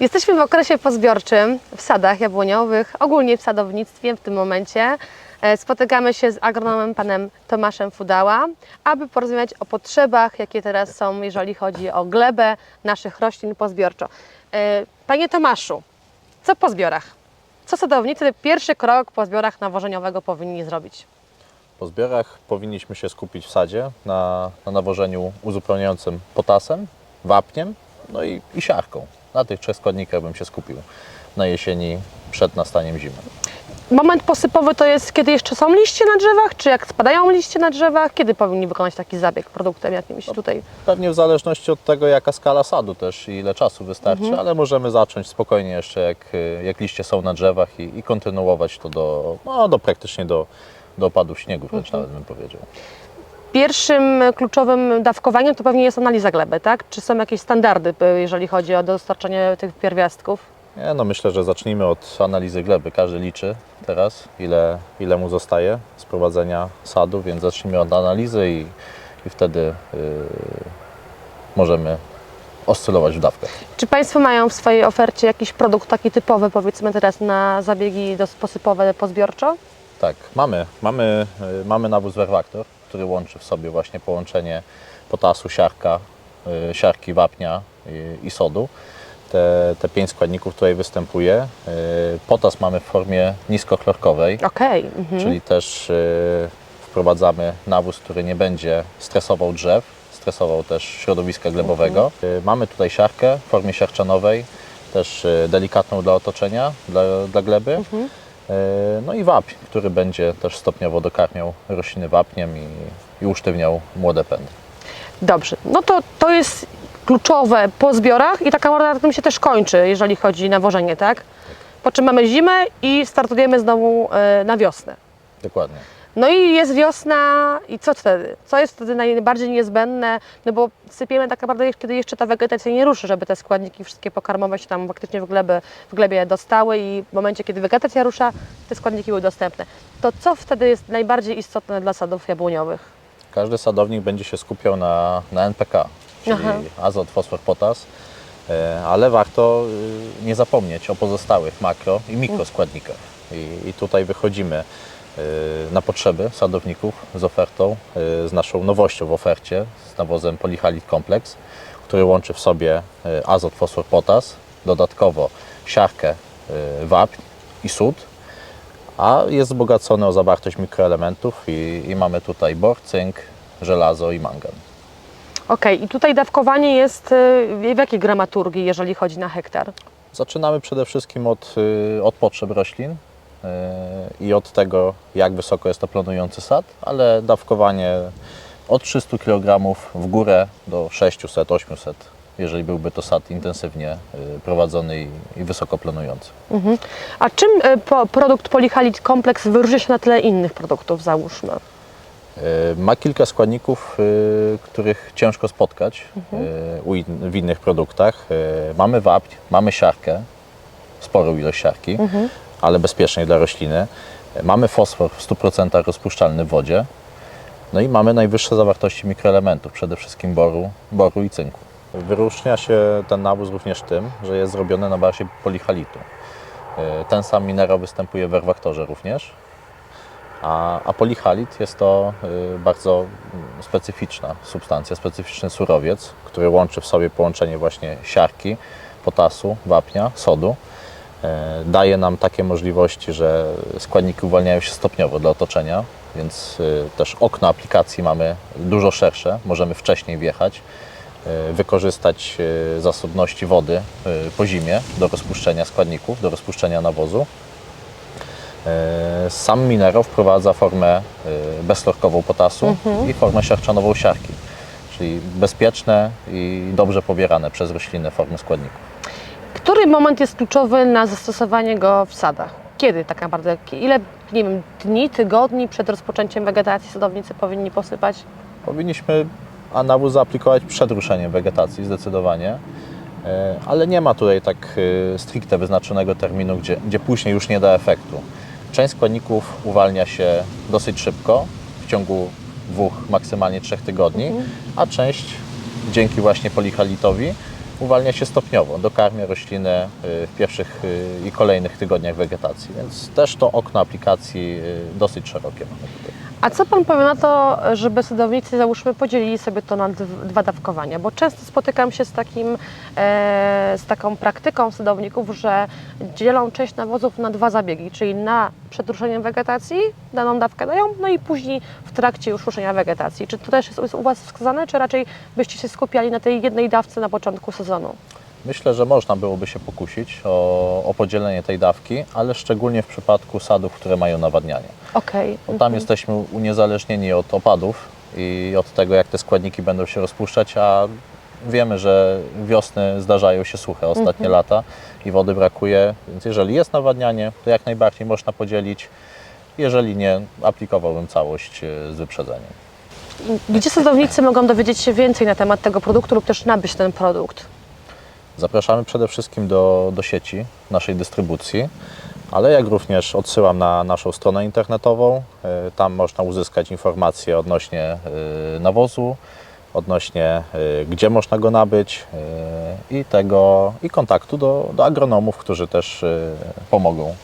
Jesteśmy w okresie pozbiorczym w sadach jabłoniowych, ogólnie w sadownictwie w tym momencie. E, Spotykamy się z agronomem panem Tomaszem Fudała, aby porozmawiać o potrzebach, jakie teraz są, jeżeli chodzi o glebę naszych roślin pozbiorczo. E, Panie Tomaszu, co po zbiorach? Co sadownicy pierwszy krok po zbiorach nawożeniowego powinni zrobić? Po zbiorach powinniśmy się skupić w sadzie na, na nawożeniu uzupełniającym potasem, wapniem, no i, i siarką. Na tych trzech składnikach bym się skupił na jesieni przed nastaniem zimy. Moment posypowy to jest, kiedy jeszcze są liście na drzewach, czy jak spadają liście na drzewach? Kiedy powinni wykonać taki zabieg produktem jakimś tutaj? Pewnie w zależności od tego, jaka skala sadu też i ile czasu wystarczy, ale możemy zacząć spokojnie jeszcze, jak, y, jak liście są na drzewach i, i kontynuować to do, no, do praktycznie do, do opadu śniegu, wręcz nawet bym powiedział. Pierwszym kluczowym dawkowaniem to pewnie jest analiza gleby, tak? Czy są jakieś standardy, y, jeżeli chodzi o dostarczanie tych pierwiastków? Nie, no myślę, że zacznijmy od analizy gleby. Każdy liczy teraz, ile, ile mu zostaje z prowadzenia sadu, więc zacznijmy od analizy i, i wtedy yy, możemy oscylować w dawkach. Czy Państwo mają w swojej ofercie jakiś produkt taki typowy, powiedzmy teraz na zabiegi posypowe pozbiorczo? Tak, mamy, mamy, y, mamy nawóz Werwaktor, który łączy w sobie właśnie połączenie potasu, siarka, y, siarki wapnia i, sodu. Te, te pięć składników tutaj występuje. Y, Potas mamy w formie niskochlorkowej. Okej. mhm. czyli też y, wprowadzamy nawóz, który nie będzie stresował drzew, stresował też środowiska glebowego. Y, mamy tutaj siarkę w formie siarczanowej, też delikatną dla otoczenia, dla, dla gleby. Y, no i wapień, który będzie też stopniowo dokarmiał rośliny wapniem i, i usztywniał młode pędy. Dobrze, no to to jest kluczowe po zbiorach i taka morda na tym się też kończy, jeżeli chodzi o nawożenie, tak? Po czym mamy zimę i startujemy znowu e, na wiosnę. Dokładnie. No i jest wiosna i co wtedy? Co jest wtedy najbardziej niezbędne? No bo sypiemy tak naprawdę, kiedy jeszcze ta wegetacja nie ruszy, żeby te składniki wszystkie pokarmowe się tam faktycznie w glebie, w glebie dostały i w momencie, kiedy wegetacja rusza, te składniki były dostępne. To co wtedy jest najbardziej istotne dla sadów jabłoniowych? Każdy sadownik będzie się skupiał na, na NPK, czyli Aha. azot, fosfor, potas, e, ale warto y, nie zapomnieć o pozostałych makro i mikroskładnikach. I, i tutaj wychodzimy na potrzeby sadowników z ofertą, y, z naszą nowością w ofercie, z nawozem Polyhalit Complex, który łączy w sobie y, azot, fosfor, potas, dodatkowo siarkę, y, wapń i sód, a jest wzbogacony o zawartość mikroelementów i, i mamy tutaj bor, cynk, żelazo i mangan. Okej, i tutaj dawkowanie jest y, w jakiej gramaturgii, jeżeli chodzi na hektar? Zaczynamy przede wszystkim od, y, od potrzeb roślin y, i od tego, jak wysoko jest to planujący sad, ale dawkowanie od 300 kg w górę do 600-800, jeżeli byłby to sad intensywnie y, prowadzony i, wysoko planujący. Mhm. A czym po, produkt Polyhalit Complex wyróżnia się na tle innych produktów, załóżmy? Ma kilka składników, których ciężko spotkać in- w innych produktach. Mamy wapń, mamy siarkę, sporą ilość siarki, ale bezpiecznej dla rośliny. Mamy fosfor w 100% rozpuszczalny w wodzie. No i mamy najwyższe zawartości mikroelementów, przede wszystkim boru, boru i cynku. Wyróżnia się ten nawóz również tym, że jest zrobiony na bazie polyhalitu. Y, Ten sam minerał występuje w erwaktorze również. A, a polihalit jest to y, bardzo mm, specyficzna substancja, specyficzny surowiec, który łączy w sobie połączenie właśnie siarki, potasu, wapnia, sodu. E, Daje nam takie możliwości, że składniki uwalniają się stopniowo dla otoczenia, więc y, też okno aplikacji mamy dużo szersze, możemy wcześniej wjechać, y, wykorzystać y, zasobności wody po zimie do rozpuszczenia składników, do rozpuszczenia nawozu. E, Sam minerał wprowadza formę beztlorkową potasu i formę siarczanową siarki, czyli bezpieczne i dobrze pobierane przez rośliny formy składników. Który moment jest kluczowy na zastosowanie go w sadach? Kiedy tak naprawdę? Ile, nie wiem, dni, tygodni przed rozpoczęciem wegetacji sadownicy powinni posypać? Powinniśmy a nawóz zaaplikować przed ruszeniem wegetacji zdecydowanie, e, ale nie ma tutaj tak e, stricte wyznaczonego terminu, gdzie, gdzie później już nie da efektu. Część składników uwalnia się dosyć szybko, w ciągu dwóch, maksymalnie trzech tygodni, a część dzięki właśnie polihalitowi uwalnia się stopniowo, dokarmia roślinę y, w pierwszych y, i kolejnych tygodniach wegetacji, więc też to okno aplikacji y, dosyć szerokie mamy tutaj. A co Pan powie na to, żeby sadownicy załóżmy podzielili sobie to na dw- dwa dawkowania? Bo często spotykam się z, takim, e, z taką praktyką sadowników, że dzielą część nawozów na dwa zabiegi, czyli na przed ruszeniem wegetacji daną dawkę dają, no i później w trakcie już ruszenia wegetacji. Czy to też jest u Was wskazane, czy raczej byście się skupiali na tej jednej dawce na początku sezonu? Myślę, że można byłoby się pokusić o, o podzielenie tej dawki, ale szczególnie w przypadku sadów, które mają nawadnianie. Okej. Bo tam jesteśmy uniezależnieni od opadów i od tego, jak te składniki będą się rozpuszczać, a wiemy, że wiosny zdarzają się suche ostatnie lata i wody brakuje, więc jeżeli jest nawadnianie, to jak najbardziej można podzielić. Jeżeli nie, aplikowałbym całość e, z wyprzedzeniem. Gdzie sadownicy mogą dowiedzieć się więcej na temat tego produktu lub też nabyć ten produkt? Zapraszamy przede wszystkim do, do sieci naszej dystrybucji, ale jak również odsyłam na naszą stronę internetową. E, Tam można uzyskać informacje odnośnie e, nawozu, odnośnie e, gdzie można go nabyć i tego i kontaktu do, do agronomów, którzy też pomogą